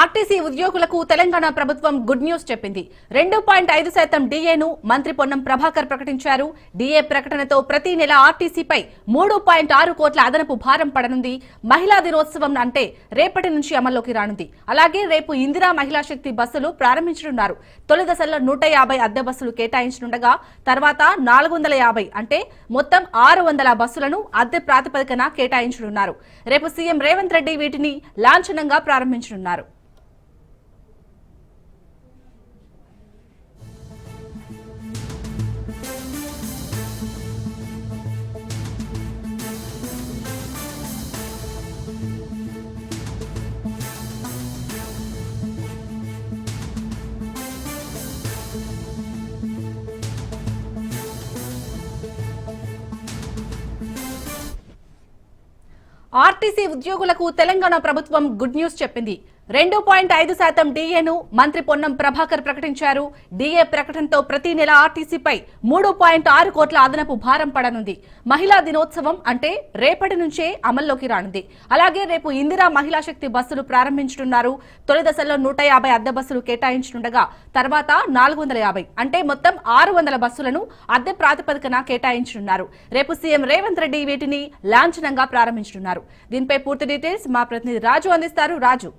RTC ఉద్యోగులకు తెలంగాణ ప్రభుత్వం good news చెప్పింది. రెండు పాయింట్ ఐదు శాతం డీఏను మంత్రి పొన్నం ప్రభాకర్ ప్రకటించారు. డీఏ ప్రకటనతో ప్రతి నెల ఆర్టీసీపై మూడు పాయింట్ ఆరు కోట్ల అదనపు భారం పడనుంది. మహిళా దినోత్సవం అంటే రేపటి నుంచి అమల్లోకి రానుంది. అలాగే రేపు ఇందిరా మహిళా శక్తి బస్సులు ప్రారంభించనున్నారు. తొలి దశలో నూట యాభై అద్దె బస్సులు కేటాయించనుండగా తర్వాత నాలుగు వందల యాభై అంటే మొత్తం ఆరు వందల బస్సులను అద్దె ప్రాతిపదికన కేటాయించనున్నారు. రేపు సీఎం రేవంత్ రెడ్డి వీటిని లాంఛనంగా ప్రారంభించనున్నారు. ఆర్టీసీ ఉద్యోగులకు తెలంగాణ ప్రభుత్వం గుడ్ న్యూస్ చెప్పింది. రెండు పాయింట్ ఐదు శాతం డీఏను మంత్రి పొన్నం ప్రభాకర్ ప్రకటించారు. డీఏ ప్రకటనతో ప్రతి నెల ఆర్టీసీపై మూడు పాయింట్ ఆరు కోట్ల అదనపు భారం పడనుంది. మహిళా దినోత్సవం అంటే రేపటి నుంచే అమల్లోకి రానుంది. అలాగే రేపు ఇందిరా మహిళా శక్తి బస్సులు ప్రారంభించనున్నారు. తొలి దశలో నూట యాభై అద్దె బస్సులు కేటాయించనుండగా తర్వాత నాలుగు వందల యాభై అంటే మొత్తం ఆరు వందల బస్సులను అద్దె ప్రాతిపదికన కేటాయించనున్నారు. రేపు సీఎం రేవంత్ రెడ్డి వీటిని లాంఛనంగా ప్రారంభించనున్నారు. దీనిపై పూర్తి డీటెయిల్స్ మా ప్రతినిధి రాజు అందిస్తారు. రాజు.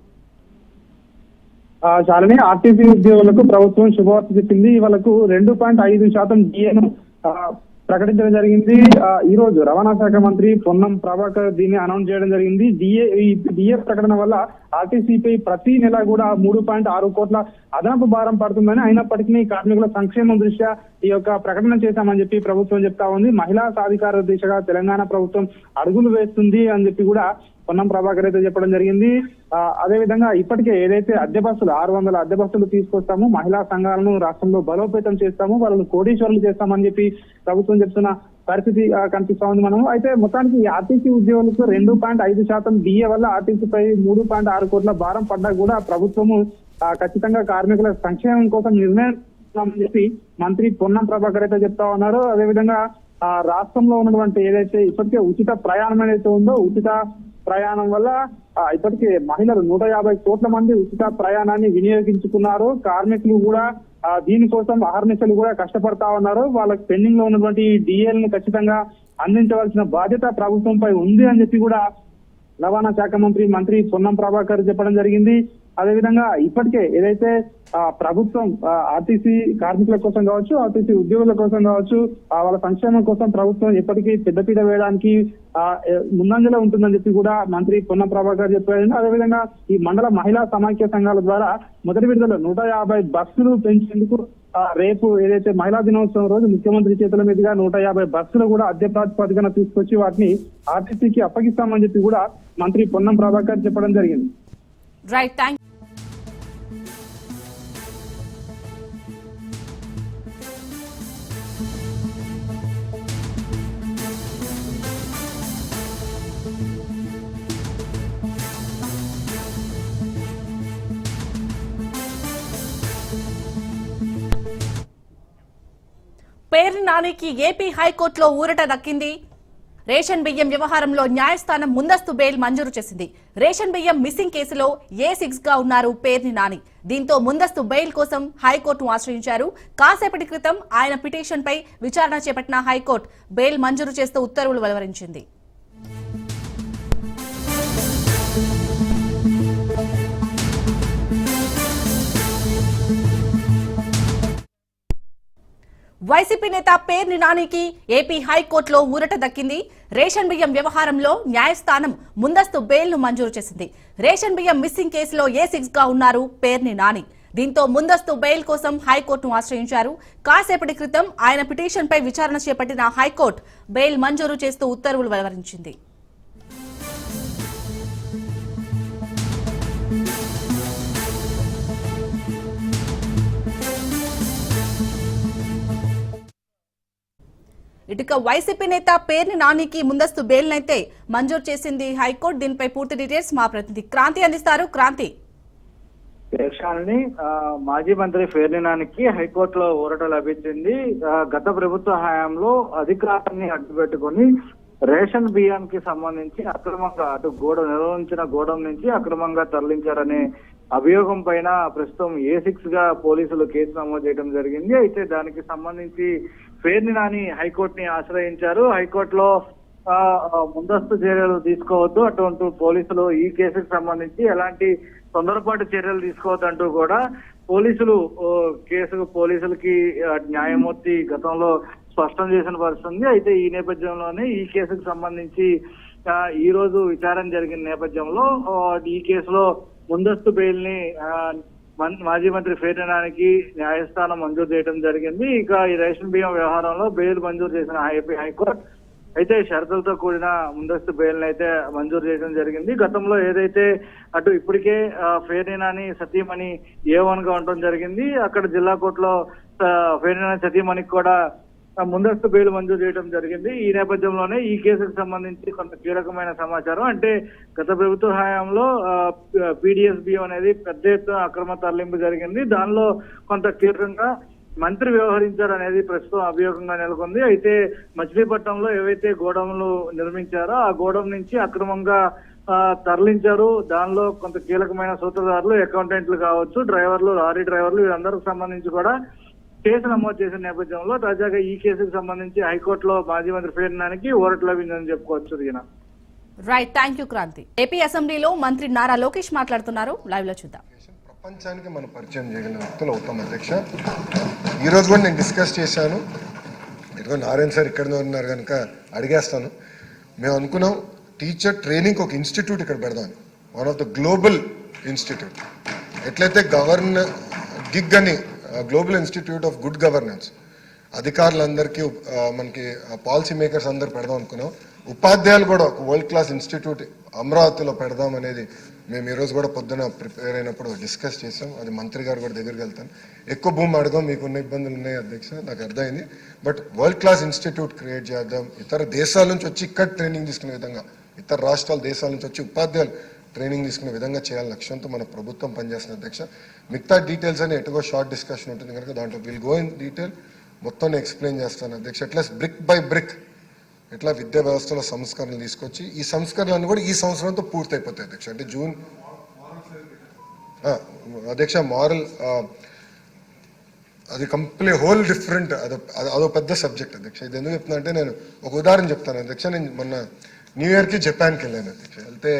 శాలిని ఆర్టీసీ ఉద్యోగులకు ప్రభుత్వం శుభవార్త చెప్పింది. వాళ్ళకు రెండు పాయింట్ ఐదు శాతం డిఏను ప్రకటించడం జరిగింది. ఈ రోజు రవాణా శాఖ మంత్రి పొన్నం ప్రభాకర్ దీన్ని అనౌన్స్ చేయడం జరిగింది. డిఏ డిఏ ప్రకటన వల్ల ఆర్టీసీపై ప్రతి నెల కూడా మూడు పాయింట్ ఆరు కోట్ల అదనపు భారం పడుతుందని అయినప్పటికీ కార్మికుల సంక్షేమం దృష్ట్యా ఈ యొక్క ప్రకటన చేశామని చెప్పి ప్రభుత్వం చెప్తా ఉంది. మహిళా సాధికార దిశగా తెలంగాణ ప్రభుత్వం అడుగులు వేస్తుంది అని చెప్పి కూడా పొన్నం ప్రభాకర్ అయితే చెప్పడం జరిగింది. అదే విధంగా ఇప్పటికే ఏదైతే అద్దె బస్సులు ఆరు వందల అద్దె బస్సులు తీసుకొస్తాము మహిళా సంఘాలను రాష్ట్రంలో బలోపేతం చేస్తాము వాళ్ళని కోటీశ్వరులు చేస్తామని చెప్పి ప్రభుత్వం చెప్తున్న పరిస్థితి కనిపిస్తా ఉంది మనము. అయితే మొత్తానికి ఈ ఆర్టీసీ ఉద్యోగులకు రెండు పాయింట్ ఐదు శాతం డిఏ వల్ల ఆర్టీసీపై మూడు పాయింట్ ఆరు కోట్ల భారం పడ్డా కూడా ప్రభుత్వము ఖచ్చితంగా కార్మికుల సంక్షేమం కోసం నిర్ణయం అని చెప్పి మంత్రి పొన్నం ప్రభాకర్ అయితే చెప్తా ఉన్నారు. అదేవిధంగా రాష్ట్రంలో ఉన్నటువంటి ఏదైతే ఇప్పటికే ఉచిత ప్రయాణం ఏదైతే ఉందో ఉచిత ప్రయాణం వల్ల ఇప్పటికే మహిళలు నూట యాభై కోట్ల మంది ఉచిత ప్రయాణాన్ని వినియోగించుకున్నారు. కార్మికులు కూడా దీనికోసం అహర్నిశలు కూడా కష్టపడతా ఉన్నారు. వాళ్ళకి పెండింగ్లో ఉన్నటువంటి డిఎల్ను ఖచ్చితంగా అందించవలసిన బాధ్యత ప్రభుత్వంపై ఉంది అని చెప్పి కూడా రవాణా శాఖ మంత్రి మంత్రి పొన్నం ప్రభాకర్ చెప్పడం జరిగింది. అదేవిధంగా ఇప్పటికే ఏదైతే ఆ, ప్రభుత్వం ఆర్టీసీ కార్మికుల కోసం కావచ్చు ఆర్టీసీ ఉద్యోగుల కోసం కావచ్చు వాళ్ళ సంక్షేమం కోసం ప్రభుత్వం ఎప్పటికీ పెద్దపీట వేయడానికి ఆ, ముందంజలో ఉంటుందని చెప్పి కూడా మంత్రి పొన్నం ప్రభాకర్ చెప్పారు. అదేవిధంగా ఈ మండల మహిళా సమాఖ్య సంఘాల ద్వారా మొదటి విడుదల నూట యాభై బస్సులు పెంచేందుకు రేపు ఏదైతే మహిళా దినోత్సవం రోజు ముఖ్యమంత్రి చేతుల మీదుగా నూట యాభై బస్సులు కూడా అద్దె ప్రాతిపదికన తీసుకొచ్చి వాటిని ఆర్టీసీకి అప్పగిస్తామని చెప్పి కూడా మంత్రి పొన్నం ప్రభాకర్ చెప్పడం జరిగింది. రైట్ థ్యాంక్ పేర్ని ఏపీ హైకోర్టులో ఊరట దక్కింది. రేషన్ బియ్యం వ్యవహారంలో న్యాయస్థానం ముందస్తు బెయిల్ మంజూరు చేసింది. రేషన్ బియ్యం మిస్సింగ్ కేసులో ఏ సిక్స్గా ఉన్నారు పేర్ని నాని. దీంతో ముందస్తు బెయిల్ కోసం హైకోర్టును ఆశ్రయించారు. కాసేపటి క్రితం ఆయన పిటిషన్పై విచారణ చేపట్టిన హైకోర్టు బెయిల్ మంజూరు చేస్తూ ఉత్తర్వులు వెలువరించింది. వైసీపీ నేత పేర్ని నానికి ఏపీ హైకోర్టులో ఊరట దక్కింది. రేషన్ బియ్యం వ్యవహారంలో న్యాయస్థానం ముందస్తు బెయిల్ను మంజూరు చేసింది. రేషన్ బియ్యం మిస్సింగ్ కేసులో ఏ సిక్స్గా ఉన్నారు పేర్ని నాని. దీంతో ముందస్తు బెయిల్ కోసం హైకోర్టును ఆశ్రయించారు. కాసేపటి క్రితం ఆయన పిటిషన్పై విచారణ చేపట్టిన హైకోర్టు బెయిల్ మంజూరు చేస్తూ ఉత్తర్వులు వెలువరించింది ఇటుక వైసీపీ నేత పేర్ని నానికి ముందస్తు బెయిల్నైతే మంజూరు చేసింది హైకోర్టు. దీనిపై పూర్తి డీటెయిల్స్ మా ప్రతినిధి క్రాంతి అందిస్తారు. క్రాంతి. దేశాన్ని మాజీ మంత్రి ఫెర్నినానికి హైకోర్టులో ఊరట లభించింది. గత ప్రభుత్వ హయాంలో అధికారాన్ని అడ్డుపెట్టుకుని రేషన్ బియ్యానికి సంబంధించి అక్రమంగా అటు గోడ నిర్వహించిన గోడం నుంచి అక్రమంగా తరలించారనే అభియోగం పైన ప్రస్తుతం ఏ సిక్స్గా పోలీసులు కేసు నమోదు చేయడం జరిగింది. అయితే దానికి సంబంధించి పేర్ని నాని హైకోర్టుని ఆశ్రయించారు. హైకోర్టులో ఆ, ముందస్తు చర్యలు తీసుకోవద్దు అటువంటి పోలీసులు ఈ కేసుకు సంబంధించి ఎలాంటి తొందరపాటు చర్యలు తీసుకోవద్దంటూ కూడా పోలీసులు ఓ, కేసుకు పోలీసులకి న్యాయమూర్తి గతంలో స్పష్టం చేసిన పరిస్థితి ఉంది. అయితే ఈ నేపథ్యంలోనే ఈ కేసుకు సంబంధించి ఈ రోజు విచారణ జరిగిన నేపథ్యంలో ఈ కేసులో ముందస్తు బెయిల్ని మాజీ మంత్రి ఫేటనానికి న్యాయస్థానం మంజూరు చేయడం జరిగింది. ఇక ఈ రేషన్ బియ్యం వ్యవహారంలో బెయిల్ మంజూరు చేసిన ఏపీ హైకోర్టు అయితే షరతులతో కూడిన ముందస్తు బెయిల్ అయితే మంజూరు చేయడం జరిగింది. గతంలో ఏదైతే అటు ఇప్పటికే ఆ, ఫేరినాని సతీమణి ఏ వన్గా ఉండటం జరిగింది అక్కడ జిల్లా కోర్టులో ఆ, ఫేరినాని సతీమణికి కూడా ముందస్తు బెయిల్ మంజూరు చేయడం జరిగింది. ఈ నేపథ్యంలోనే ఈ కేసుకు సంబంధించి కొంత కీలకమైన సమాచారం. అంటే గత ప్రభుత్వ హయాంలో పీడిఎస్ బియ్యం అనేది పెద్ద ఎత్తున అక్రమ తరలింపు జరిగింది. దానిలో కొంత కీలకంగా మంత్రి వ్యవహరించారు అనేది ప్రస్తుతం అభియోగంగా నెలకొంది. అయితే మచిలీపట్నంలో ఏవైతే గోడౌన్లు నిర్మించారో ఆ గోడౌన్ నుంచి అక్రమంగా తరలించారు. దానిలో కొంత కీలకమైన సూత్రధారులు అకౌంటెంట్లు కావచ్చు డ్రైవర్లు లారీ డ్రైవర్లు వీరందరికి సంబంధించి కూడా కేసు నమోదు చేసిన నేపథ్యంలో తాజాగా ఈ కేసుకు సంబంధించి హైకోర్టులో మాజీ మంత్రి ఫేర్నానికి ఓరట్ లభిందని చెప్పుకోవచ్చు right thank you Kranthi AP అసెంబ్లీలో మంత్రి నారా లోకేష్ మాట్లాడుతున్నారు. లైవ్లో చూద్దాం. ప్రపంచానికి మనం పరిచయం చేయగలిగిన వ్యక్తులు అవుతాం అధ్యక్ష. ఈరోజు కూడా నేను డిస్కస్ చేశాను. ఇదిగో నారాయణ సార్ ఇక్కడ ఉన్నారు కనుక అడిగేస్తాను. మేము అనుకున్నాం టీచర్ ట్రైనింగ్ ఒక ఇన్స్టిట్యూట్ ఇక్కడ పెడదాం. One of the global institute ఎట్లయితే గవర్న గిగ్ అని global institute of good governance అధికారులందరికీ మనకి పాలసీ మేకర్స్ అందరు పెడదాం అనుకున్నాం. ఉపాధ్యాయులు కూడా ఒక వరల్డ్ క్లాస్ ఇన్స్టిట్యూట్ అమరావతిలో పెడదాం అనేది మేము ఈరోజు కూడా పొద్దున ప్రిపేర్ అయినప్పుడు డిస్కస్ చేసాం అది మంత్రి గారు కూడా దగ్గరికి వెళ్తాను ఎక్కువ భూమి అడగం మీకున్న ఇబ్బందులు ఉన్నాయి అధ్యక్ష నాకు అర్థమైంది. But world class institute create చేద్దాం. ఇతర దేశాల నుంచి వచ్చి ఇక్కడ ట్రైనింగ్ తీసుకునే విధంగా ఇతర రాష్ట్రాల దేశాల నుంచి వచ్చి ఉపాధ్యాయులు ట్రైనింగ్ తీసుకునే విధంగా చేయాలని లక్ష్యంతో మన ప్రభుత్వం పనిచేస్తున్న అధ్యక్ష. మిగతా డీటెయిల్స్ అని ఎటుగో షార్ట్ డిస్కషన్ ఉంటుంది కనుక దాంట్లో విల్ గో ఇన్ డీటెయిల్. మొత్తం నేను ఎక్స్ప్లెయిన్ చేస్తాను అధ్యక్ష. ఎట్లా బ్రిక్ బై బ్రిక్ ఎట్లా విద్యా వ్యవస్థలో సంస్కరణలు తీసుకొచ్చి ఈ సంస్కరణలు కూడా ఈ సంవత్సరంతో పూర్తయిపోతాయి అధ్యక్ష. అంటే జూన్ అధ్యక్ష మారల్ అది కంప్లీట్ హోల్ డిఫరెంట్ అదో అదో పెద్ద సబ్జెక్ట్ అధ్యక్ష. ఇది ఎందుకు చెప్తున్నా అంటే నేను ఒక ఉదాహరణ చెప్తాను అధ్యక్ష. నేను మొన్న న్యూ ఇయర్కి జపాన్కి వెళ్ళాను అధ్యక్ష. వెళ్తే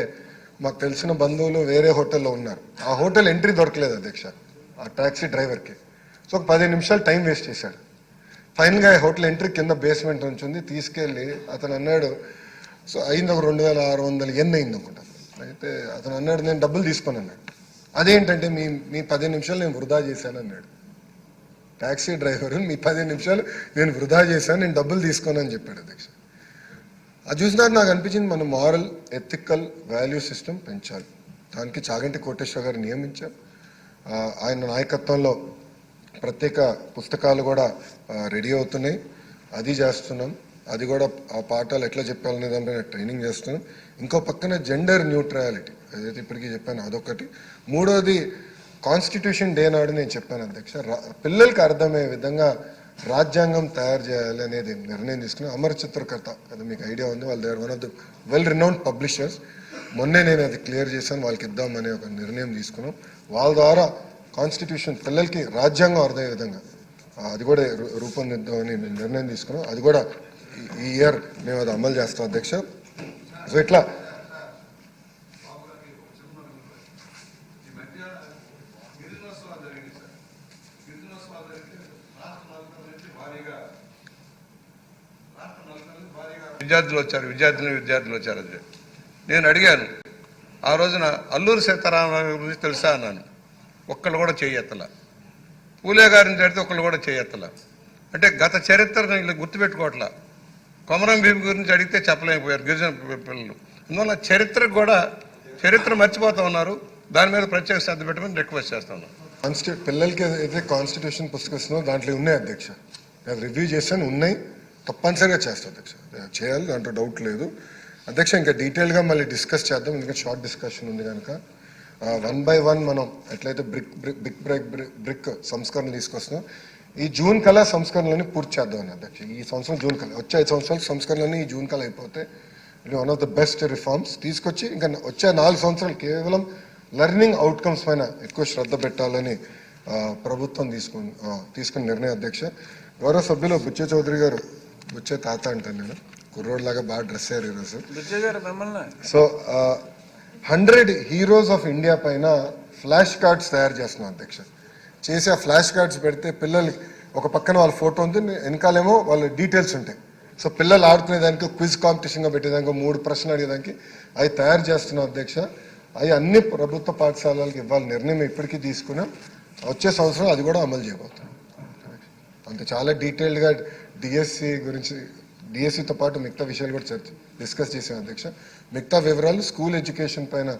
మాకు తెలిసిన బంధువులు వేరే హోటల్లో ఉన్నారు. ఆ హోటల్ ఎంట్రీ దొరకలేదు అధ్యక్ష ఆ ట్యాక్సీ డ్రైవర్కి. సో ఒక పదిహేను నిమిషాలు టైం వేస్ట్ చేశాడు. ఫైనల్గా ఆ హోటల్ ఎంట్రీ కింద బేస్మెంట్ నుంచి ఉంది తీసుకెళ్ళి అతను అన్నాడు సో అయింది ఒక రెండు వేల ఆరు వందల ఎన్ని అయింది అనుకుంటా. అయితే అతను అన్నాడు నేను డబ్బులు తీసుకొని అన్నాడు. అదేంటంటే మీ మీ పదిహేను నిమిషాలు నేను వృధా చేశాను అన్నాడు. ట్యాక్సీ డ్రైవర్ మీ పదిహేను నిమిషాలు నేను వృధా చేశాను నేను డబ్బులు తీసుకోనని అని చెప్పాడు అధ్యక్ష. అది చూసినాక నాకు అనిపించింది మనం మారల్ ఎథికల్ వాల్యూ సిస్టమ్ పెంచాలి. దానికి చాగంటి కోటేశ్వర గారు నియమించారు. ఆయన నాయకత్వంలో ప్రత్యేక పుస్తకాలు కూడా రెడీ అవుతున్నాయి. అది చేస్తున్నాం. అది కూడా ఆ పాఠాలు ఎట్లా చెప్పాలనే దానిపైన ట్రైనింగ్ చేస్తున్నాం. ఇంకో పక్కన జెండర్ న్యూట్రాలిటీ ఏదైతే ఇప్పటికీ చెప్పాను అదొకటి మూడోది కాన్స్టిట్యూషన్ డే నాడు నేను చెప్పాను అధ్యక్ష. పిల్లలకి అర్థమయ్యే విధంగా రాజ్యాంగం తయారు చేయాలి అనేది నిర్ణయం తీసుకుని అమర చిత్రకర్త. అది మీకు ఐడియా ఉంది. వాళ్ళ దగ్గర one of the well renowned publishers మొన్నే నేను అది క్లియర్ చేశాను. వాళ్ళకి ఇద్దామనే ఒక నిర్ణయం తీసుకున్నాం. వాళ్ళ ద్వారా కాన్స్టిట్యూషన్ పిల్లలకి రాజ్యాంగం అర్థమయ్యే విధంగా అది కూడా రూ- రూపొందిద్దామని నేను నిర్ణయం తీసుకున్నాం. అది కూడా ఈ- ఈ ఇయర్ మేము అది అమలు చేస్తాం అధ్యక్ష. సో ఇట్లా విద్యార్థులు వచ్చారు విద్యార్థులు విద్యార్థులు వచ్చారు అది. నేను అడిగాను ఆ రోజున అల్లూరు సీతారామరావు గురించి తెలుసా అన్నాను. ఒక్కళ్ళు కూడా చేయెత్తల. పూలే గారిని తడితే ఒక్కళ్ళు కూడా చేయెత్తల. అంటే గత చరిత్రను వీళ్ళు గుర్తుపెట్టుకోవట్లా. కొమరం భీమి గురించి అడిగితే చెప్పలేకపోయారు గిరిజన పిల్లలు. అందువల్ల చరిత్రకు కూడా చరిత్ర మర్చిపోతూ ఉన్నారు. దాని మీద ప్రత్యేక శ్రద్ధ పెట్టమని రిక్వెస్ట్ చేస్తున్నాను కాన్స్టి పిల్లలకి అయితే కాన్స్టిట్యూషన్ పుస్తకం ఇస్తుందో దాంట్లో ఉన్నాయి అధ్యక్ష. రివ్యూ చేశాను ఉన్నాయి. తప్పనిసరిగా చేస్తా అధ్యక్ష. చేయాలి దాంట్లో డౌట్ లేదు. అధ్యక్ష ఇంకా డీటెయిల్గా మళ్ళీ డిస్కస్ చేద్దాం. ఎందుకంటే షార్ట్ డిస్కషన్ ఉంది కనుక వన్ బై వన్ మనం ఎట్లయితే brick brick big break brick సంస్కరణ తీసుకొస్తున్నాం. ఈ జూన్ కల్లా సంస్కరణలని పూర్తి చేద్దాం అని అధ్యక్ష. ఈ సంవత్సరం జూన్ కల్లా వచ్చే ఐదు సంవత్సరాలు సంస్కరణలని ఈ జూన్ కల్లా అయిపోతే ఇది one of the best reforms తీసుకొచ్చి ఇంకా వచ్చే నాలుగు సంవత్సరాలు కేవలం లెర్నింగ్ అవుట్కమ్స్ పైన ఎక్కువ శ్రద్ధ పెట్టాలని ప్రభుత్వం తీసుకుని తీసుకున్న నిర్ణయం అధ్యక్ష. గౌరవ సభ్యులు బుచ్చ చౌదరి గారు బుచ్చే తాత అంటాను నేను. కుర్రోడ్లాగా బాగా డ్రెస్ అయ్యారు ఈరోజు. So hundred heroes of India పైన ఫ్లాష్ కార్డ్స్ తయారు చేస్తున్నాం అధ్యక్ష. చేసి ఆ ఫ్లాష్ కార్డ్స్ పెడితే పిల్లలకి ఒక పక్కన వాళ్ళ ఫోటో ఉంది వెనకాలేమో వాళ్ళ డీటెయిల్స్ ఉంటాయి. సో పిల్లలు ఆడుకునేదానికి క్విజ్ కాంపిటీషన్గా పెట్టేదానికి మూడు ప్రశ్నలు అడిగేదానికి అవి తయారు చేస్తున్నాం అధ్యక్ష. అవి అన్ని ప్రభుత్వ పాఠశాలలకు ఇవ్వాలి నిర్ణయం ఇప్పటికీ తీసుకున్నాం. వచ్చే సంవత్సరం అది కూడా అమలు చేయబోతున్నాం. అంత చాలా డీటెయిల్డ్గా డిఎస్సి గురించి డిఎస్సితో పాటు మిగతా విషయాలు కూడా చర్చ డిస్కస్ చేసాం అధ్యక్ష. మిగతా వివరాలు స్కూల్ ఎడ్యుకేషన్ పైన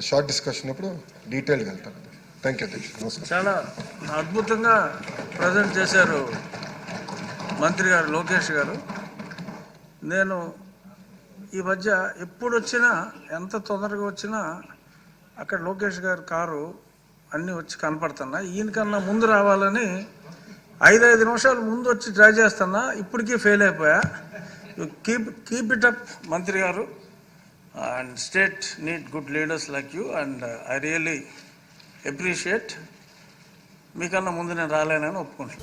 షార్ట్ డిస్కషన్ అప్పుడు డీటెయిల్గా వెళ్తాను. థ్యాంక్ యూ అధ్యక్ష. నమస్కారం. చాలా అద్భుతంగా ప్రజెంట్ చేశారు మంత్రి గారు లోకేష్ గారు. నేను ఈ మధ్య ఎప్పుడు వచ్చినా ఎంత తొందరగా వచ్చినా అక్కడ లోకేష్ గారు కారు అన్నీ వచ్చి కనపడుతున్నా ఈయనకన్నా ముందు రావాలని ఐదు ఐదు నిమిషాలు ముందు వచ్చి ట్రై చేస్తున్నా ఇప్పటికీ ఫెయిల్ అయిపోయా. కీప్ కీప్ ఇట్ అప్ మంత్రి గారు. And state need good leaders like you and I really appreciate మీకన్నా ముందు నేను రాలేనని ఒప్పుకోండి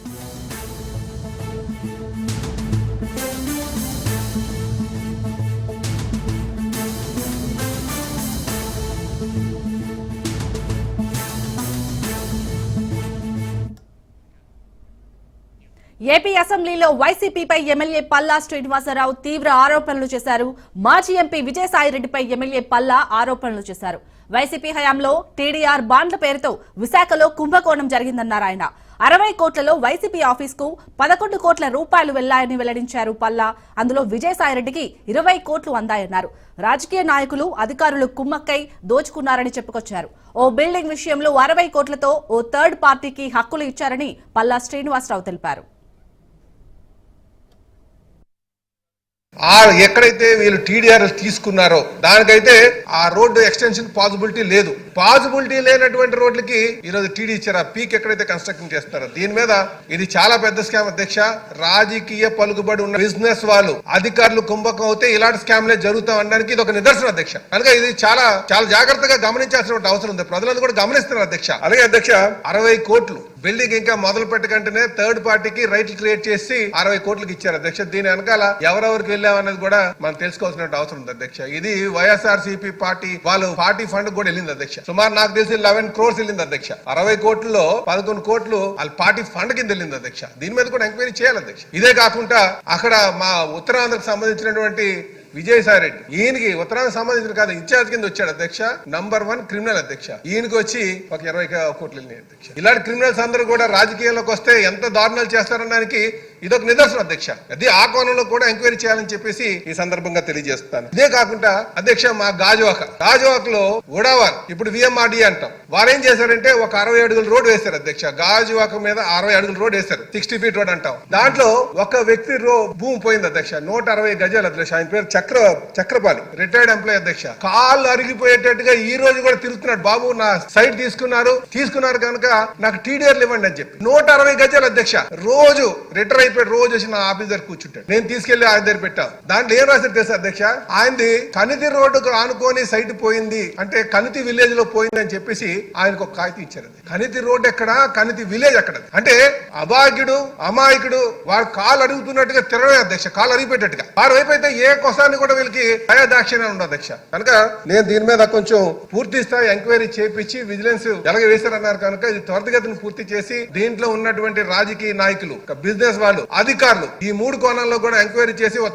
ఏపీ అసెంబ్లీలో వైసీపీపై ఎమ్మెల్యే పల్లా శ్రీనివాసరావు తీవ్ర ఆరోపణలు చేశారు. మాజీ ఎంపీ విజయసాయిరెడ్డిపై ఎమ్మెల్యే పల్లా ఆరోపణలు చేశారు. వైసీపీ హయాంలో టీడీఆర్ బాండ్ల పేరుతో విశాఖలో కుంభకోణం జరిగిందన్నారు ఆయన. అరవై కోట్లలో వైసీపీ ఆఫీస్కు పదకొండు కోట్ల రూపాయలు వెళ్ళాయని వెల్లడించారు పల్లా. అందులో విజయసాయిరెడ్డికి ఇరవై కోట్లు అందాయన్నారు. రాజకీయ నాయకులు అధికారులు కుమ్మక్కై దోచుకున్నారని చెప్పుకొచ్చారు. ఓ బిల్డింగ్ విషయంలో అరవై కోట్లతో ఓ థర్డ్ పార్టీకి హక్కులు ఇచ్చారని పల్లా శ్రీనివాసరావు తెలిపారు. ఆ ఎక్కడైతే వీళ్ళు టీడీఆర్ తీసుకున్నారో దానికైతే ఆ రోడ్డు ఎక్స్టెన్షన్ పాసిబిలిటీ లేదు. పాసిబిలిటీ లేనటువంటి రోడ్లకి ఈరోజు టీడీ ఇచ్చారు. ఆ పీక్ ఎక్కడైతే కన్స్ట్రక్షన్ చేస్తారో దీని మీద ఇది చాలా పెద్ద స్కామ్ అధ్యక్ష. రాజకీయ పలుకుబడి ఉన్న బిజినెస్ వాళ్ళు అధికారులు కుంభకం అవుతే ఇలాంటి స్కామ్లే జరుగుతాం అనడానికి ఇది ఒక నిదర్శనం అధ్యక్ష. కనుక ఇది చాలా చాలా జాగ్రత్తగా గమనించాల్సిన అవసరం ఉంది. ప్రజలందరూ కూడా గమనిస్తున్నారు అధ్యక్ష. అలాగే అధ్యక్ష అరవై కోట్లు బిల్డింగ్ ఇంకా మొదలు పెట్టకంటేనే థర్డ్ పార్టీకి రైట్లు క్రియేట్ చేసి అరవై కోట్లకి ఇచ్చారు. అధ్యక్ష దీని వెనకాల ఎవరెవరికి వెళ్ళామన్నది కూడా మనం తెలుసుకోవాల్సిన అవసరం ఉంది అధ్యక్ష. ఇది వైఎస్ఆర్ సిపి పార్టీ వాళ్ళు పార్టీ ఫండ్ కూడా వెళ్ళింది అధ్యక్ష. సుమారు నాకు తెలిసి లెవెన్ క్రోర్స్ వెళ్ళింది అధ్యక్ష. అరవై కోట్లలో పదకొండు కోట్లు వాళ్ళ పార్టీ ఫండ్ కింద వెళ్ళింది అధ్యక్ష. దీని మీద కూడా ఎంక్వైరీ చేయాలి అధ్యక్ష. ఇదే కాకుండా అక్కడ మా ఉత్తరాంధ్రకు సంబంధించినటువంటి విజయసాయి రెడ్డి ఈయనకి ఉత్తరాంధ్ర సంబంధించిన కాదు ఇన్ఛార్జ్ కింద వచ్చాడు అధ్యక్ష. నంబర్ వన్ క్రిమినల్ అధ్యక్ష. ఈయనకి వచ్చి ఒక ఇరవై కోట్లు వెళ్ళినాయి అధ్యక్ష. ఇలాంటి క్రిమినల్స్ అందరూ కూడా రాజకీయాల్లోకి వస్తే ఎంత దారుణాలు చేస్తారనడానికి ఇదొక నిదర్శనం అధ్యక్ష. అది ఆ కోణంలో కూడా ఎంక్వైరీ చేయాలని చెప్పేసి ఈ సందర్భంగా తెలియజేస్తాను. ఇదే కాకుండా అధ్యక్ష మా గాజువాక. గాజువాక లో ఉడావార్ ఇప్పుడు విఎంఆర్డి అంటాం. వారు ఏం చేశారంటే ఒక అరవై అడుగుల రోడ్ వేశారు అధ్యక్ష. గాజువాక మీద అరవై అడుగుల రోడ్ వేశారు. సిక్స్టీ ఫీట్ రోడ్ అంటాం. దాంట్లో ఒక వ్యక్తి రో భూమి పోయింది అధ్యక్ష. నూట అరవై గజాలు అధ్యక్ష. ఆయన పేరు చక్ర చక్రపాలి. రిటైర్డ్ ఎంప్లాయ్ అధ్యక్ష. కాళ్ళు అరిగిపోయేటట్టుగా ఈ రోజు కూడా తిరుగుతున్నాడు బాబు. నా సైట్ తీసుకున్నారు. తీసుకున్నారు కనుక నాకు టీడీఆర్లు ఇవ్వండి అని చెప్పి. నూట అరవై గజాలు అధ్యక్ష. రోజు రిటైర్ అయిపోయి రోజు వచ్చి నా ఆఫీస్ దగ్గర కూర్చుంటాడు. నేను తీసుకెళ్ళి ఆయన దగ్గర పెట్టాను దాంట్లో ఏం రాశారు తెలుసు అధ్యక్ష? ఆయనది కనితి రోడ్డుకు ఆనుకొని సైట్ పోయింది అంటే కనితి విలేజ్లో పోయింది అని చెప్పేసి ఆయనకు ఒక కాగితం ఇచ్చారు కనితి రోడ్ ఎక్కడ? కనితి విలేజ్ ఎక్కడ అంటే అభాగ్యుడు అమాయకుడు వాడు కాలు అడుగుతున్నట్టుగా తిరగలే అధ్యక్ష కాలు అరిగిపోయేటట్టుగా. వారు వైపు అయితే ఏ కొసాన్ని కూడా వీళ్ళకి దయాదాక్షిణ్యం ఉండదు అధ్యక్ష. కనుక నేను దీని మీద కొంచెం పూర్తి స్థాయి ఎంక్వైరీ చేపించి విజిలెన్స్ ఎలాగ వేశారన్నారు కనుక ఇది త్వరితగతిని పూర్తి చేసి దీంట్లో ఉన్నటువంటి రాజకీయ నాయకులు బిజినెస్ వాళ్ళు అధికారులు. ఈ మూడు కోణాల్లో కూడా ఎంక్వైరీ చేసి ఒక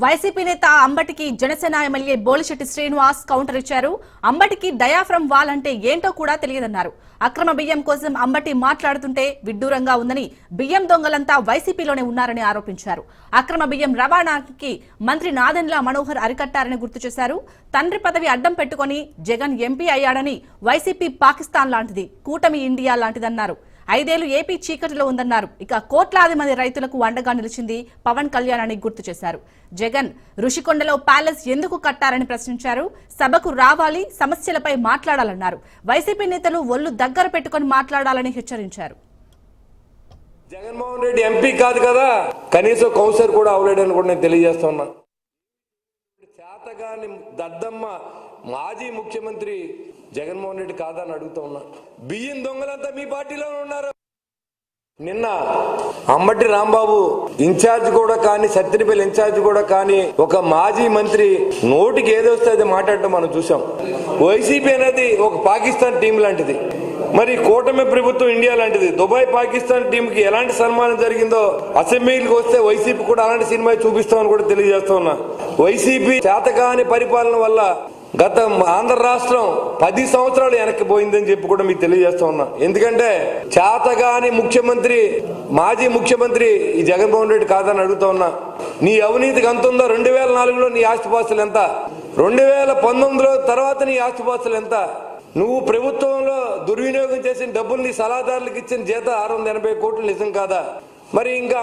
వైసీపీ నేత అంబటికి జనసేన ఎమ్మెల్యే బోలిశెట్టి శ్రీనివాస్ కౌంటర్ ఇచ్చారు. అంబటికి డయాఫ్రమ్ వాల్ అంటే ఏంటో కూడా తెలియదన్నారు. అక్రమ బియ్యం కోసం అంబటి మాట్లాడుతుంటే విడ్డూరంగా ఉందని బియ్యం దొంగలంతా వైసీపీలోనే ఉన్నారని ఆరోపించారు. అక్రమ బియ్యం రవాణాకి మంత్రి నాదెండ్ల మనోహర్ అరికట్టారని గుర్తు చేశారు. తండ్రి పదవి అడ్డం పెట్టుకుని జగన్ ఎంపీ అయ్యాడని వైసీపీ పాకిస్తాన్ లాంటిది కూటమి ఇండియా లాంటిదన్నారు. ఐదేళ్ళు ఏపీ చీకటిలో ఉందన్నారు. ఇక కోట్లాది మంది రైతులకు అండగా నిలిచింది పవన్ కళ్యాణ్ అని గుర్తు చేశారు. జగన్ ఋషికొండలో ప్యాలెస్ ఎందుకు కట్టారని ప్రశ్నించారు. సభకు రావాలి సమస్యలపై మాట్లాడాలన్నారు. వైసీపీ నేతలు ఒళ్ళు దగ్గర పెట్టుకుని మాట్లాడాలని హెచ్చరించారు. జగన్మోహన్ రెడ్డి ఎంపీ కాదు కదా? కనీసం కౌన్సిలర్ కూడా అవలేడని కూడా నేను తెలియజేస్తున్నా చేతగాని దద్దమ్మ మాజీ ముఖ్యమంత్రి జగన్మోహన్ రెడ్డి కాదని అడుగుతా ఉన్నా. బియ్యం దొంగలంతా మీ పార్టీలో ఉన్నారు. నిన్న అంబటి రాంబాబు ఇన్ఛార్జ్ కూడా కానీ సత్యనపల్లి ఇన్ఛార్జ్ కూడా కానీ ఒక మాజీ మంత్రి నోటికి ఏదొస్తే అది మాట్లాడటం మనం చూసాం వైసీపీ అనేది ఒక పాకిస్తాన్ టీం లాంటిది. మరి కూటమి ప్రభుత్వం ఇండియా లాంటిది. దుబాయ్ పాకిస్తాన్ టీంకి ఎలాంటి సన్మానం జరిగిందో అసెంబ్లీకి వస్తే వైసీపీ కూడా అలాంటి సినిమా చూపిస్తామని కూడా తెలియజేస్తా ఉన్నా. వైసీపీ చేతకాని పరిపాలన వల్ల గత ఆంధ్ర రాష్ట్రం పది సంవత్సరాలు వెనక్కి పోయిందని చెప్పి కూడా మీకు తెలియజేస్తా ఉన్నా. ఎందుకంటే చేతగాని ముఖ్యమంత్రి మాజీ ముఖ్యమంత్రి ఈ జగన్మోహన్ రెడ్డి కాదని అడుగుతా ఉన్నా. నీ అవినీతికి అంత ఉందో రెండు వేల నాలుగులో నీ ఆస్తిపాస్తులు ఎంత? రెండు వేల పంతొమ్మిదిలో తర్వాత నీ ఆస్తిపాస్తులు ఎంత? నువ్వు ప్రభుత్వంలో దుర్వినియోగం చేసిన డబ్బుల్ని సలహాదారులకు ఇచ్చిన జీత ఆరు వందల ఎనభై కోట్లు నిజం కాదా? మరి ఇంకా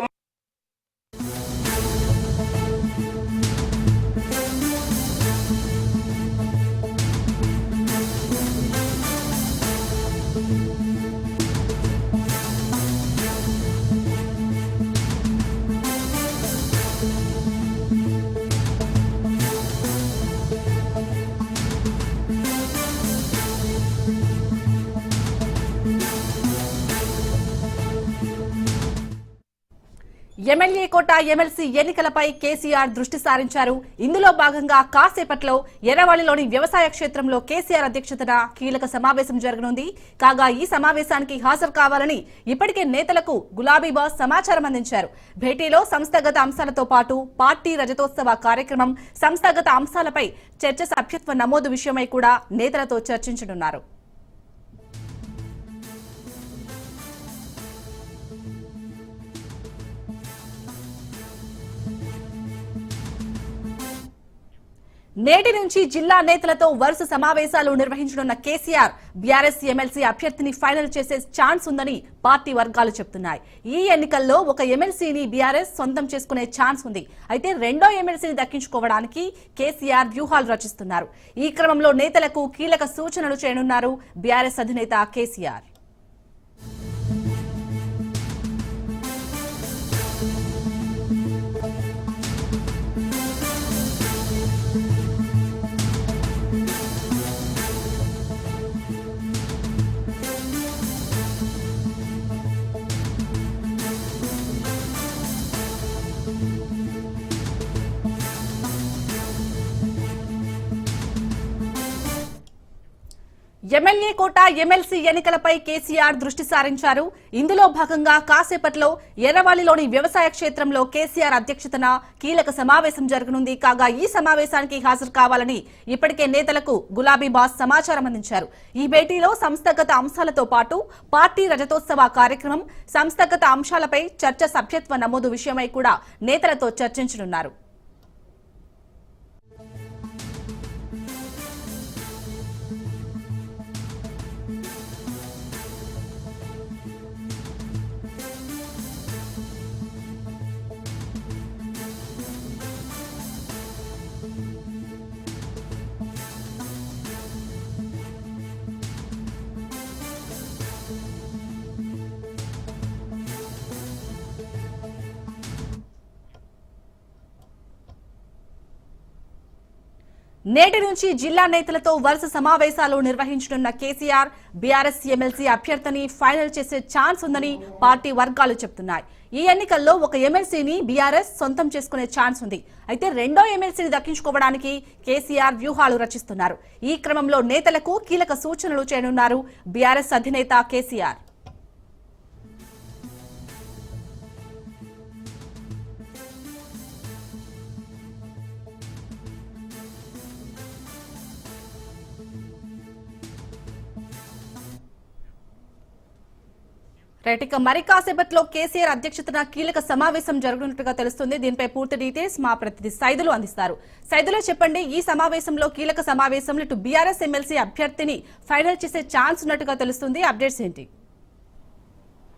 ఎమ్మెల్యే కోట ఎమ్మెల్సీ ఎన్నికలపై కేసీఆర్ దృష్టి సారించారు. ఇందులో భాగంగా కాసేపట్లో ఎర్రవల్లిలోని వ్యవసాయ క్షేత్రంలో కేసీఆర్ అధ్యక్షతన కీలక సమావేశం జరగనుంది. కాగా ఈ సమావేశానికి హాజరు కావాలని ఇప్పటికే నేతలకు గులాబీ బాస్ సమాచారం అందించారు. భేటీలో సంస్థాగత అంశాలతో పాటు పార్టీ రజతోత్సవ కార్యక్రమం సంస్థాగత అంశాలపై చర్చ సభ్యత్వ నమోదు విషయమై కూడా నేతలతో చర్చించనున్నారు. నేటి నుంచి జిల్లా నేతలతో వరుస సమావేశాలు నిర్వహించనున్న కేసీఆర్ బీఆర్ఎస్ ఎమ్మెల్సీ అభ్యర్థిని ఫైనల్ చేసే ఛాన్స్ ఉందని పార్టీ వర్గాలు చెప్తున్నాయి. ఈ ఎన్నికల్లో ఒక ఎమ్మెల్సీని బీఆర్ఎస్ సొంతం చేసుకునే ఛాన్స్ ఉంది. అయితే రెండో ఎమ్మెల్సీని దక్కించుకోవడానికి కేసీఆర్ వ్యూహాలు రచిస్తున్నారు. ఈ క్రమంలో నేతలకు కీలక సూచనలు చేయనున్నారు బీఆర్ఎస్ అధినేత కేసీఆర్. ఎమ్మెల్యే కోట ఎమ్మెల్సీ ఎన్నికలపై కేసీఆర్ దృష్టి సారించారు. ఇందులో భాగంగా కాసేపట్లో ఎర్రవల్లిలోని వ్యవసాయ క్షేత్రంలో కేసీఆర్ అధ్యక్షతన కీలక సమావేశం జరగనుంది. కాగా ఈ సమావేశానికి హాజరు కావాలని ఇప్పటికే నేతలకు గులాబీ బాస్ సమాచారం అందించారు. ఈ భేటీలో సంస్థాగత అంశాలతో పాటు పార్టీ రజతోత్సవ కార్యక్రమం సంస్థాగత అంశాలపై చర్చ సభ్యత్వ నమోదు విషయమై కూడా నేతలతో చర్చించనున్నారు. నేటి నుంచి జిల్లా నేతలతో వరుస సమావేశాలు నిర్వహించనున్న కేసీఆర్ బీఆర్ఎస్ ఎమ్మెల్సీ అభ్యర్థిని ఫైనల్ చేసే ఛాన్స్ ఉందని పార్టీ వర్గాలు చెప్తున్నాయి. ఈ ఎన్నికల్లో ఒక ఎమ్మెల్సీని బీఆర్ఎస్ సొంతం చేసుకునే ఛాన్స్ ఉంది. అయితే రెండో ఎమ్మెల్సీని దక్కించుకోవడానికి కేసీఆర్ వ్యూహాలు రచిస్తున్నారు. ఈ క్రమంలో నేతలకు కీలక సూచనలు చేయనున్నారు బీఆర్ఎస్ అధినేత కేసీఆర్. రైట్ ఇక మరి కాసేపట్లో కేసీఆర్ అధ్యక్షతన కీలక సమావేశం జరగనున్నట్టుగా తెలుస్తుంది. దీనిపై పూర్తి డీటెయిల్స్ మా ప్రతినిధి సైదులు అందిస్తారు. సైదులో చెప్పండి ఈ సమావేశంలో కీలక సమావేశంలో ఇటు బీఆర్ఎస్ ఎమ్మెల్సీ అభ్యర్థిని ఫైనల్ చేసే ఛాన్స్ ఉన్నట్టుగా తెలుస్తుంది. అప్డేట్స్ ఏంటి?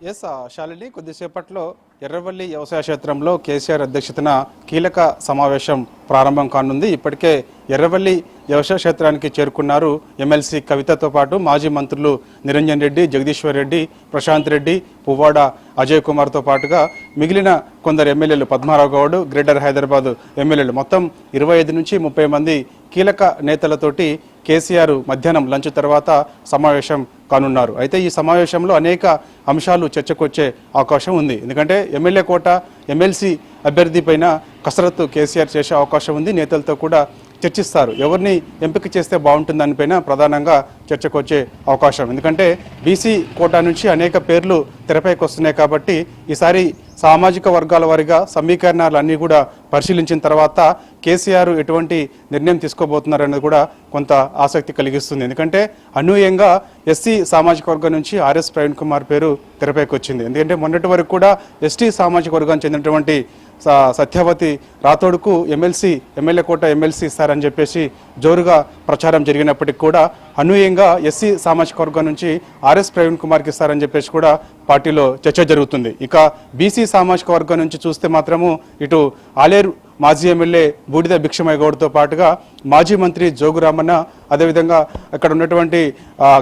ఎస్ శాలిని కొద్దిసేపట్లో ఎర్రవల్లి వ్యవసాయ క్షేత్రంలో కేసీఆర్ అధ్యక్షతన కీలక సమావేశం ప్రారంభం కానుంది. ఇప్పటికే ఎర్రవల్లి వ్యవసాయ క్షేత్రానికి చేరుకున్నారు ఎమ్మెల్సీ కవితతో పాటు మాజీ మంత్రులు నిరంజన్ రెడ్డి జగదీశ్వర్ రెడ్డి ప్రశాంత్ రెడ్డి పువ్వాడ అజయ్ కుమార్తో పాటుగా మిగిలిన కొందరు ఎమ్మెల్యేలు పద్మారావు గౌడ్ గ్రేటర్ హైదరాబాద్ ఎమ్మెల్యేలు. మొత్తం ఇరవై ఐదు నుంచి ముప్పై మంది కీలక నేతలతోటి కేసీఆర్ మధ్యాహ్నం లంచ్ తర్వాత సమావేశం కానున్నారు. అయితే ఈ సమావేశంలో అనేక అంశాలు చర్చకొచ్చే అవకాశం ఉంది. ఎందుకంటే ఎమ్మెల్యే కోట ఎమ్మెల్సీ అభ్యర్థి పైన కసరత్తు కేసీఆర్ చేసే అవకాశం ఉంది. నేతలతో కూడా చర్చిస్తారు. ఎవరిని ఎంపిక చేస్తే బాగుంటుంది దానిపైన ప్రధానంగా చర్చకు వచ్చే అవకాశం. ఎందుకంటే బీసీ కోటా నుంచి అనేక పేర్లు తెరపైకి వస్తున్నాయి కాబట్టి ఈసారి సామాజిక వర్గాల వారిగా సమీకరణాలు అన్నీ కూడా పరిశీలించిన తర్వాత కేసీఆర్ ఎటువంటి నిర్ణయం తీసుకోబోతున్నారు అనేది కూడా కొంత ఆసక్తి కలిగిస్తుంది. ఎందుకంటే అనూహ్యంగా ఎస్సీ సామాజిక వర్గం నుంచి ఆర్ఎస్ ప్రవీణ్ కుమార్ పేరు తెరపైకి వచ్చింది. ఎందుకంటే మొన్నటి వరకు కూడా ఎస్టీ సామాజిక వర్గానికి చెందినటువంటి సత్యవతి రాథోడ్కు ఎమ్మెల్సీ ఎమ్మెల్యే కోట ఎమ్మెల్సీ ఇస్తారని చెప్పేసి జోరుగా ప్రచారం జరిగినప్పటికీ కూడా అనూహ్యంగా ఎస్సీ సామాజిక వర్గం నుంచి ఆర్ఎస్ ప్రవీణ్ కుమార్కి ఇస్తారని చెప్పేసి కూడా పార్టీలో చర్చ జరుగుతుంది. ఇక బీసీ సామాజిక వర్గం నుంచి చూస్తే మాత్రము ఇటు ఆలేరు మాజీ ఎమ్మెల్యే బూడిద భిక్షమయ్య గౌడ్తో పాటుగా మాజీ మంత్రి జోగు రామన్న అదేవిధంగా అక్కడ ఉన్నటువంటి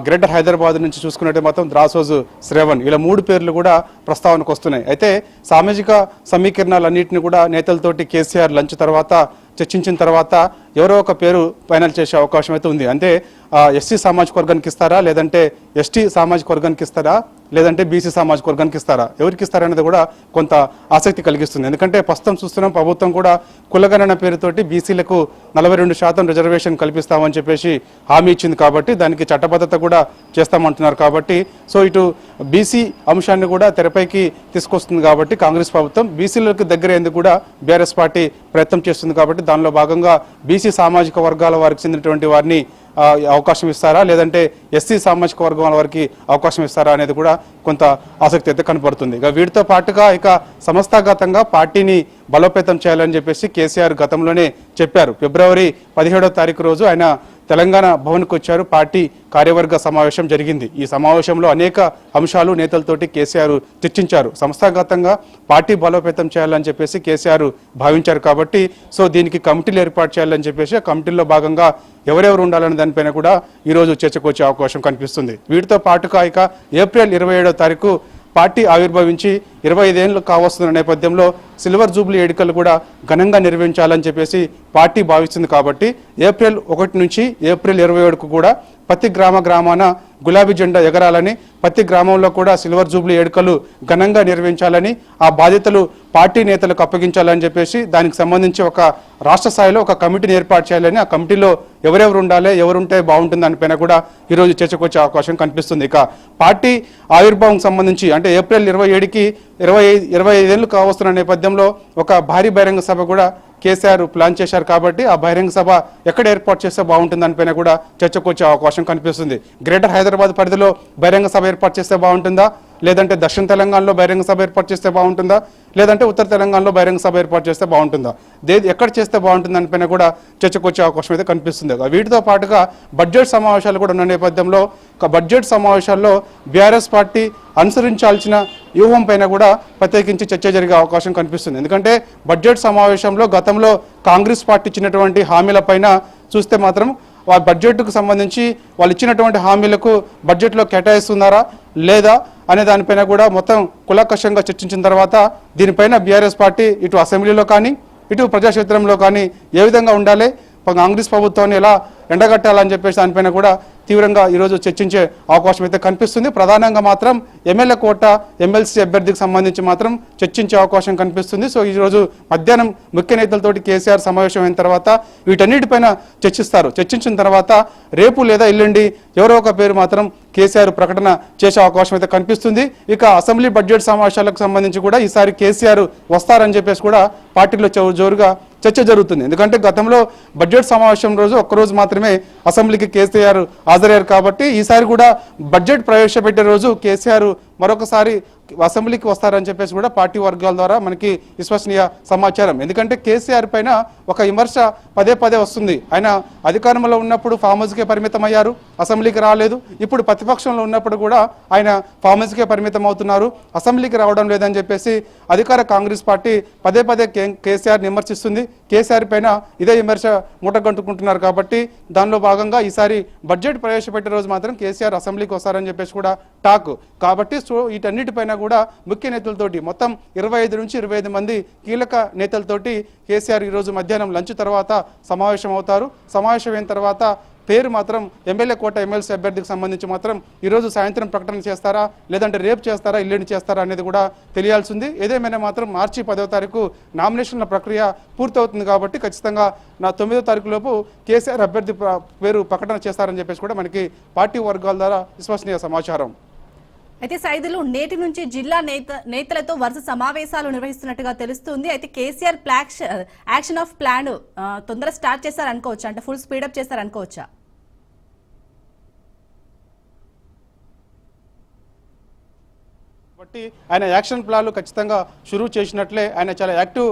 గ్రేటర్ హైదరాబాద్ నుంచి చూసుకున్నట్టు మాత్రం ద్రాసోజు శ్రేవణ్. ఇలా మూడు పేర్లు కూడా ప్రస్తావనకు వస్తున్నాయి. అయితే సామాజిక సమీకరణాలన్నింటినీ కూడా నేతలతోటి కేసీఆర్ లంచ్ తర్వాత చర్చించిన తర్వాత ఎవరో ఒక పేరు ఫైనల్ చేసే అవకాశం అయితే ఉంది. అంటే ఎస్సీ సామాజిక వర్గానికి ఇస్తారా? లేదంటే ఎస్టీ సామాజిక వర్గానికి ఇస్తారా? లేదంటే బీసీ సామాజిక వర్గానికి ఇస్తారా? ఎవరికి ఇస్తారా అనేది కూడా కొంత ఆసక్తి కలిగిస్తుంది. ఎందుకంటే ప్రస్తుతం చూస్తున్నాం ప్రభుత్వం కూడా కులగణన పేరుతోటి బీసీలకు నలభై రెండు శాతం రిజర్వేషన్ కల్పిస్తామని చెప్పేసి హామీ ఇచ్చింది కాబట్టి దానికి చట్టబద్ధత కూడా చేస్తామంటున్నారు కాబట్టి సో ఇటు బీసీ అంశాన్ని కూడా తెరపైకి తీసుకొస్తుంది కాబట్టి కాంగ్రెస్ ప్రభుత్వం బీసీలకు దగ్గరేందుకు కూడా బీఆర్ఎస్ పార్టీ ప్రయత్నం చేస్తుంది కాబట్టి దానిలో భాగంగా బీసీ సామాజిక వర్గాల వారికి చెందినటువంటి వారిని అవకాశం ఇస్తారా? లేదంటే ఎస్సీ సామాజిక వర్గం వారికి అవకాశం ఇస్తారా అనేది కూడా కొంత ఆసక్తి అయితే కనపడుతుంది. ఇక వీటితో పాటుగా ఇక సంస్థాగతంగా పార్టీని బలోపేతం చేయాలని చెప్పేసి కేసీఆర్ గతంలోనే చెప్పారు. ఫిబ్రవరి పదిహేడో తారీఖు రోజు ఆయన తెలంగాణ భవన్కు వచ్చారు. పార్టీ కార్యవర్గ సమావేశం జరిగింది. ఈ సమావేశంలో అనేక అంశాలు నేతలతోటి కేసీఆర్ చర్చించారు. సంస్థాగతంగా పార్టీ బలోపేతం చేయాలని చెప్పేసి కేసీఆర్ భావించారు కాబట్టి సో దీనికి కమిటీలు ఏర్పాటు చేయాలని చెప్పేసి ఆ కమిటీల్లో భాగంగా ఎవరెవరు ఉండాలనే దానిపైన కూడా ఈరోజు చర్చకు వచ్చే అవకాశం కనిపిస్తుంది. వీటితో పాటుగా ఇక ఏప్రిల్ ఇరవై ఏడో తారీఖు పార్టీ ఆవిర్భవించి ఇరవై ఐదేళ్ళు కావస్తున్న నేపథ్యంలో సిల్వర్ జూబ్లీ వేడుకలు కూడా ఘనంగా నిర్వహించాలని చెప్పేసి పార్టీ భావిస్తుంది కాబట్టి ఏప్రిల్ ఒకటి నుంచి ఏప్రిల్ ఇరవై ఏడుకు కూడా ప్రతి గ్రామ గ్రామాన గులాబీ జెండా ఎగరాలని ప్రతి గ్రామంలో కూడా సిల్వర్ జూబ్లీ ఏడుకలు ఘనంగా నిర్వహించాలని ఆ బాధ్యతలు పార్టీ నేతలకు అప్పగించాలని చెప్పేసి దానికి సంబంధించి ఒక రాష్ట్ర స్థాయిలో ఒక కమిటీని ఏర్పాటు చేయాలని ఆ కమిటీలో ఎవరెవరు ఉండాలి ఎవరుంటే బాగుంటుంది దానిపైన కూడా ఈరోజు చర్చకు వచ్చే అవకాశం కనిపిస్తుంది. ఇక పార్టీ ఆవిర్భావం సంబంధించి అంటే ఏప్రిల్ ఇరవై ఏడుకి ఇరవై ఐదు ఇరవై ఐదేళ్ళు కావస్తున్న నేపథ్యంలో ఒక భారీ బహిరంగ సభ కూడా కేసీఆర్ ప్లాన్ చేశారు కాబట్టి ఆ బహిరంగ సభ ఎక్కడ ఏర్పాటు చేస్తే బాగుంటుంది దానిపైన కూడా చర్చకు వచ్చే అవకాశం కనిపిస్తుంది. గ్రేటర్ హైదరాబాద్ పరిధిలో బహిరంగ సభ ఏర్పాటు చేస్తే బాగుంటుందా? లేదంటే దక్షిణ తెలంగాణలో బహిరంగ సభ ఏర్పాటు చేస్తే బాగుంటుందా? లేదంటే ఉత్తర తెలంగాణలో బహిరంగ సభ ఏర్పాటు చేస్తే బాగుంటుందా? దే ఎక్కడ చేస్తే బాగుంటుంది దానిపైన కూడా చర్చకు వచ్చే అవకాశం అయితే కనిపిస్తుంది. వీటితో పాటుగా బడ్జెట్ సమావేశాలు కూడా ఉన్న నేపథ్యంలో ఒక బడ్జెట్ సమావేశాల్లో బీఆర్ఎస్ పార్టీ అనుసరించాల్సిన వ్యూహం పైన కూడా ప్రత్యేకించి చర్చ జరిగే అవకాశం కనిపిస్తుంది. ఎందుకంటే బడ్జెట్ సమావేశంలో గతంలో కాంగ్రెస్ పార్టీ ఇచ్చినటువంటి హామీల పైన చూస్తే మాత్రం ఆ బడ్జెట్కు సంబంధించి వాళ్ళు ఇచ్చినటువంటి హామీలకు బడ్జెట్లో కేటాయిస్తున్నారా లేదా అనే దానిపైన కూడా మొత్తం కులకషంగా చర్చించిన తర్వాత దీనిపైన బీఆర్ఎస్ పార్టీ ఇటు అసెంబ్లీలో కానీ ఇటు ప్రజాక్షేత్రంలో కానీ ఏ విధంగా ఉండాలి కాంగ్రెస్ ప్రభుత్వాన్ని ఎలా ఎండగట్టాలని చెప్పేసి దానిపైన కూడా తీవ్రంగా ఈరోజు చర్చించే అవకాశం అయితే కనిపిస్తుంది. ప్రధానంగా మాత్రం ఎమ్మెల్యే కోట ఎమ్మెల్సీ అభ్యర్థికి సంబంధించి మాత్రం చర్చించే అవకాశం కనిపిస్తుంది. సో ఈరోజు మధ్యాహ్నం ముఖ్య నేతలతోటి కేసీఆర్ సమావేశం అయిన తర్వాత వీటన్నిటిపైన చర్చిస్తారు. చర్చించిన తర్వాత రేపు లేదా ఎల్లుండి ఎవరో ఒక పేరు మాత్రం కేసీఆర్ ప్రకటన చేసే అవకాశం అయితే కనిపిస్తుంది. ఇక అసెంబ్లీ బడ్జెట్ సమావేశాలకు సంబంధించి కూడా ఈసారి కేసీఆర్ వస్తారని చెప్పేసి కూడా పార్టీలో జోరుగా చర్చ జరుగుతుంది. ఎందుకంటే గతంలో బడ్జెట్ సమావేశం రోజు ఒక్కరోజు మాత్రమే అసెంబ్లీకి కేసీఆర్ హాజరయ్యారు కాబట్టి ఈసారి కూడా బడ్జెట్ ప్రవేశపెట్టే రోజు కేసీఆర్ మరొకసారి అసెంబ్లీకి వస్తారని చెప్పేసి కూడా పార్టీ వర్గాల ద్వారా మనకి విశ్వసనీయ సమాచారం. ఎందుకంటే కేసీఆర్ పైన ఒక విమర్శ పదే పదే వస్తుంది. ఆయన అధికారంలో ఉన్నప్పుడు ఫామ్ హౌస్కే పరిమితం అయ్యారు అసెంబ్లీకి రాలేదు. ఇప్పుడు ప్రతిపక్షంలో ఉన్నప్పుడు కూడా ఆయన ఫామ్ హౌస్కే పరిమితం అవుతున్నారు అసెంబ్లీకి రావడం లేదని చెప్పేసి అధికార కాంగ్రెస్ పార్టీ పదే పదే కేసీఆర్ విమర్శిస్తుంది. కేసీఆర్ పైన ఇదే విమర్శ మూటగంటుకుంటున్నారు కాబట్టి దానిలో భాగంగా ఈసారి బడ్జెట్ ప్రవేశపెట్టే రోజు మాత్రం కేసీఆర్ అసెంబ్లీకి వస్తారని చెప్పేసి కూడా టాక్. కాబట్టి సో వీటన్నిటిపైన కూడా ముఖ్య నేతలతోటి మొత్తం ఇరవై ఐదు నుంచి ఇరవై ఐదు మంది కీలక నేతలతోటి కేసీఆర్ ఈరోజు మధ్యాహ్నం లంచ్ తర్వాత సమావేశం అవుతారు సమావేశమైన తర్వాత పేరు మాత్రం ఎమ్మెల్యే కోట ఎమ్మెల్సీ అభ్యర్థికి సంబంధించి మాత్రం ఈరోజు సాయంత్రం ప్రకటన చేస్తారా లేదంటే రేపు చేస్తారా ఎల్లుండి చేస్తారా అనేది కూడా తెలియాల్సింది. ఏదేమైనా మాత్రం మార్చి పదవ తారీఖు నామినేషన్ల ప్రక్రియ పూర్తవుతుంది కాబట్టి ఖచ్చితంగా నా తొమ్మిదో తారీఖు లోపు కేసీఆర్ అభ్యర్థి పేరు ప్రకటన చేస్తారని చెప్పేసి కూడా మనకి పార్టీ వర్గాల ద్వారా విశ్వసనీయ సమాచారం. అయితే సైదులు నేటి నుంచి జిల్లా నేత నేతలతో వరుస సమావేశాలు నిర్వహిస్తున్నట్టుగా తెలుస్తుంది. అయితే కేసీఆర్ ప్లాక్ష యాక్షన్ ఆఫ్ ప్లాన్ తొందర స్టార్ట్ చేశారనుకోవచ్చా? అంటే ఫుల్ స్పీడప్ చేశారనుకోవచ్చా? కాబట్టి ఆయన యాక్షన్ ప్లాన్లు ఖచ్చితంగా షురూ చేసినట్లే ఆయన చాలా యాక్టివ్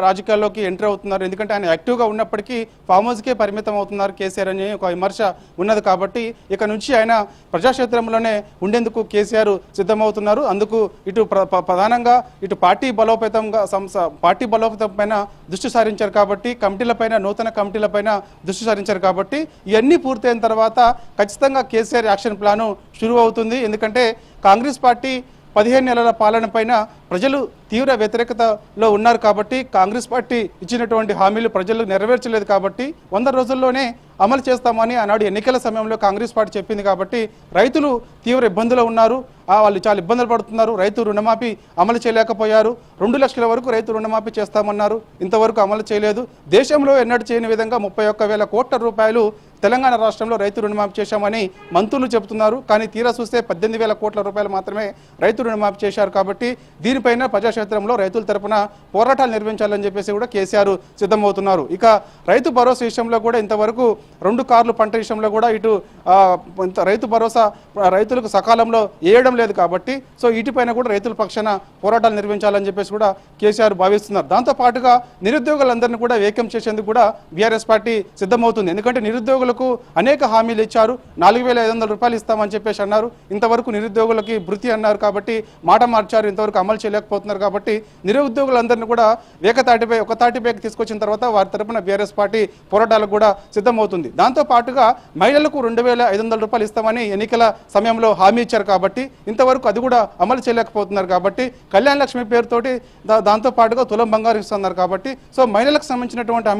రాజకీయాల్లోకి ఎంటర్ అవుతున్నారు. ఎందుకంటే ఆయన యాక్టివ్గా ఉన్నప్పటికీ ఫామ్ హౌస్కే పరిమితం అవుతున్నారు కేసీఆర్ అని ఒక విమర్శ ఉన్నది కాబట్టి ఇక నుంచి ఆయన ప్రజాక్షేత్రంలోనే ఉండేందుకు కేసీఆర్ సిద్ధమవుతున్నారు. అందుకు ఇటు ప్ర- ప్రధానంగా ఇటు పార్టీ బలోపేతంగా సంస్థ పార్టీ బలోపేతం పైన దృష్టి సారించారు కాబట్టి కమిటీలపైన నూతన కమిటీలపైన దృష్టి సారించారు కాబట్టి ఇవన్నీ పూర్తయిన తర్వాత ఖచ్చితంగా కేసీఆర్ యాక్షన్ ప్లాను షురు అవుతుంది ఎందుకంటే కాంగ్రెస్ పార్టీ పదిహేను నెలల పాలన పైన ప్రజలు తీవ్ర వ్యతిరేకతలో ఉన్నారు కాబట్టి కాంగ్రెస్ పార్టీ ఇచ్చినటువంటి హామీలు ప్రజలు నెరవేర్చలేదు కాబట్టి వంద రోజుల్లోనే అమలు చేస్తామని ఆనాడు ఎన్నికల సమయంలో కాంగ్రెస్ పార్టీ చెప్పింది కాబట్టి రైతులు తీవ్ర ఇబ్బందులు ఉన్నారు. ఆ, వాళ్ళు చాలా ఇబ్బందులు పడుతున్నారు. రైతు రుణమాఫీ అమలు చేయలేకపోయారు. రెండు లక్షల వరకు రైతు రుణమాఫీ చేస్తామన్నారు. ఇంతవరకు అమలు చేయలేదు. దేశంలో ఎన్నడూ చేయని విధంగా ముప్పై ఒక్క వేల కోట్ల రూపాయలు తెలంగాణ రాష్ట్రంలో రైతు రుణమాఫీ చేశామని మంత్రులు చెబుతున్నారు. కానీ తీరా చూస్తే పద్దెనిమిది వేల కోట్ల రూపాయలు మాత్రమే రైతు రుణమాఫీ చేశారు కాబట్టి దీనిపైన ప్రజాక్షేత్రంలో రైతుల తరపున పోరాటాలు నిర్వహించాలని చెప్పేసి కూడా కేసీఆర్ సిద్ధమవుతున్నారు. ఇక రైతు భరోసా విషయంలో కూడా ఇంతవరకు రెండు కార్లు పంట విషయంలో కూడా ఇటు ఇంత రైతు భరోసా రైతులకు సకాలంలో వేయడం లేదు కాబట్టి సో వీటిపైన కూడా రైతుల పక్షాన పోరాటాలు నిర్వహించాలని చెప్పేసి కూడా కేసీఆర్ భావిస్తున్నారు. దాంతో పాటుగా నిరుద్యోగులందరినీ కూడా వేకం చేసేందుకు కూడా బీఆర్ఎస్ పార్టీ సిద్ధమవుతుంది. ఎందుకంటే నిరుద్యోగులకు అనేక హామీలు ఇచ్చారు. నాలుగు వేల ఐదు వందల రూపాయలు ఇస్తామని చెప్పేసి అన్నారు. ఇంతవరకు నిరుద్యోగులకి భృతి అన్నారు కాబట్టి మాట మార్చారు. ఇంతవరకు అమలు చేయలేకపోతున్నారు కాబట్టి నిరుద్యోగులందరినీ కూడా ఏకతాటిపై ఒక తాటిపైకి తీసుకొచ్చిన తర్వాత వారి తరపున బీఆర్ఎస్ పార్టీ పోరాటాలకు కూడా సిద్ధమవుతుంది. దాంతో పాటుగా మహిళలకు రెండు వేల ఐదు వందల రూపాయలు ఇస్తామని ఎన్నికల సమయంలో హామీ ఇచ్చారు కాబట్టి ఇంతవరకు అది కూడా అమలు చేయలేకపోతున్నారు కాబట్టి కళ్యాణ లక్ష్మి పేరుతోటి దాంతో పాటుగా తులం బంగారం ఇస్తున్నారు కాబట్టి సో మహిళలకు సంబంధించినటువంటి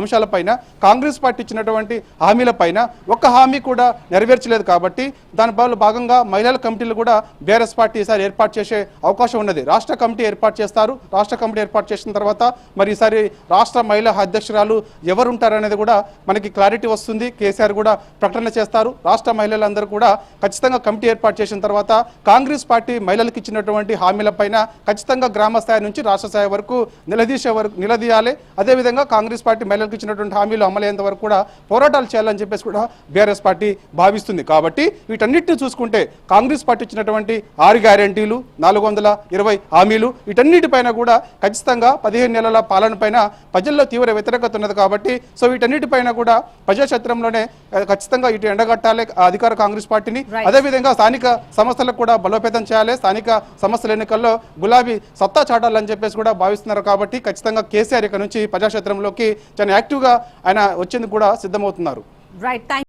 అంశాలపైన కాంగ్రెస్ పార్టీ ఇచ్చినటువంటి హామీలపైన ఒక్క హామీ కూడా నెరవేర్చలేదు కాబట్టి దాని బదులు భాగంగా మహిళల కమిటీలు కూడా బీఆర్ఎస్ పార్టీ ఈసారి ఏర్పాటు చేసే అవకాశం ఉన్నది. రాష్ట్ర కమిటీ ఏర్పాటు చేస్తారు. రాష్ట్ర కమిటీ ఏర్పాటు చేసిన తర్వాత మరి ఈసారి రాష్ట్ర మహిళా అధ్యక్షురాలు ఎవరు ఉంటారనేది కూడా మనకి క్లారిటీ వస్తుంది. కేసీఆర్ కూడా ప్రకటన చేస్తారు. రాష్ట్ర మహిళలందరూ కూడా ఖచ్చితంగా కమిటీ ఏర్పాటు చేసిన తర్వాత కాంగ్రెస్ పార్టీ మహిళలకు ఇచ్చినటువంటి హామీలపైన ఖచ్చితంగా గ్రామ స్థాయి నుంచి రాష్ట్ర స్థాయి వరకు నిలదీసే వరకు నిలదీయాలి. అదేవిధంగా కాంగ్రెస్ పార్టీ మహిళలకు ఇచ్చినటువంటి హామీలు అమలయ్యేంత వరకు కూడా పోరాటాలు చేయాలని చెప్పేసి కూడా బీఆర్ఎస్ పార్టీ భావిస్తుంది. కాబట్టి వీటన్నిటిని చూసుకుంటే కాంగ్రెస్ పార్టీ ఇచ్చినటువంటి ఆరు గ్యారెంటీలు నాలుగు వందల ఇరవై హామీలు వీటన్నిటిపైన కూడా ఖచ్చితంగా పదిహేను నెలల పాలన పైన ప్రజల్లో తీవ్ర వ్యతిరేకత ఉన్నది కాబట్టి సో వీటన్నిటిపైన కూడా ప్రజాక్షేత్రంలోనే ఖచ్చితంగా ఇటు ఎండగట్టాలి అధికార కాంగ్రెస్ పార్టీని. అదేవిధంగా స్థానిక సంస్థలకు కూడా బలోపేతం చేయాలి స్థానిక సంస్థల ఎన్నికల్లో గులాబీ సత్తా చాటాలని చెప్పేసి కూడా భావిస్తున్నారు కాబట్టి ఖచ్చితంగా కేసీఆర్ ఇక నుంచి ప్రజాక్షేత్రంలోకి చాలా యాక్టివ్గా ఆయన వచ్చేందుకు కూడా సిద్ధమవుతున్నారు. Right thank